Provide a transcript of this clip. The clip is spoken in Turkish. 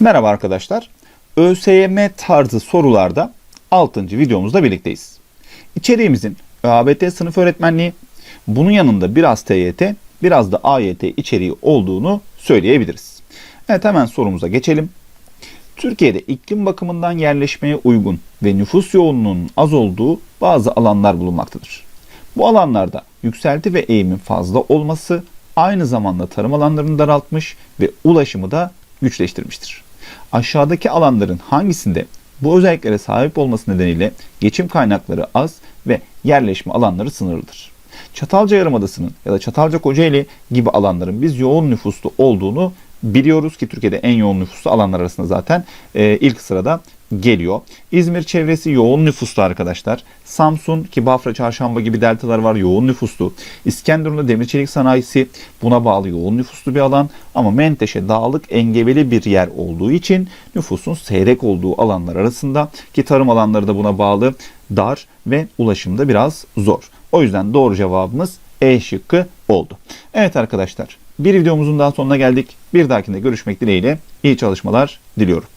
Merhaba arkadaşlar. ÖSYM tarzı sorularda 6. videomuzda birlikteyiz. İçeriğimizin ÖABT sınıf öğretmenliği, bunun yanında biraz TYT, biraz da AYT içeriği olduğunu söyleyebiliriz. Evet hemen sorumuza geçelim. Türkiye'de iklim bakımından yerleşmeye uygun ve nüfus yoğunluğunun az olduğu bazı alanlar bulunmaktadır. Bu alanlarda yükselti ve eğimin fazla olması aynı zamanda tarım alanlarını daraltmış ve ulaşımı da güçleştirmiştir. Aşağıdaki alanların hangisinde bu özelliklere sahip olması nedeniyle geçim kaynakları az ve yerleşme alanları sınırlıdır. Çatalca Yarımadası'nın ya da Çatalca Kocaeli gibi alanların biz yoğun nüfuslu olduğunu biliyoruz ki Türkiye'de en yoğun nüfuslu alanlar arasında zaten e, ilk sırada geliyor. İzmir çevresi yoğun nüfuslu arkadaşlar. Samsun ki Bafra, Çarşamba gibi deltalar var yoğun nüfuslu. İskenderun'da demir çelik sanayisi buna bağlı yoğun nüfuslu bir alan. Ama Menteşe dağlık engebeli bir yer olduğu için nüfusun seyrek olduğu alanlar arasında ki tarım alanları da buna bağlı dar ve ulaşımda biraz zor. O yüzden doğru cevabımız E şıkkı oldu. Evet arkadaşlar bir videomuzun daha sonuna geldik. Bir dahakinde görüşmek dileğiyle iyi çalışmalar diliyorum.